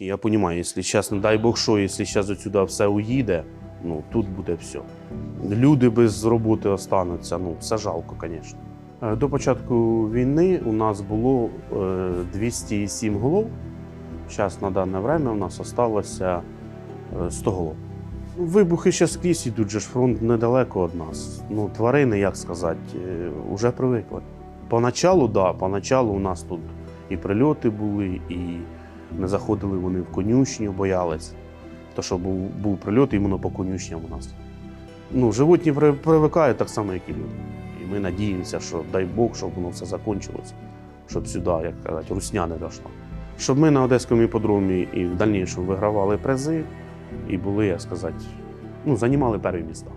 Я розумію, якщо зараз, не дай Бог, що, якщо зараз отсюди все уїде, ну тут буде все. Люди без роботи остануться, ну це жалко, звісно. Е, До початку війни у нас було е, 207 голов. Зараз на дане время у нас залишилося е, 100 голов. Ну, Вибухи ще скрізь ідуть, же ж фронт недалеко від нас. Ну, тварини, як сказати, е, вже привикли. Поначалу, да, поначалу у нас тут і прильоти були, і не заходили вони в конюшню, боялись. То, що був, був прильот іменно по конюшням у нас. Ну, животні привикають так само, як і люди. І ми надіємося, що дай Бог, щоб воно все закінчилося, щоб сюди, як казати, русня не дійшла. Щоб ми на Одеському іпподромі і в дальнішому вигравали призи і були, як сказати, ну, займали перві міста.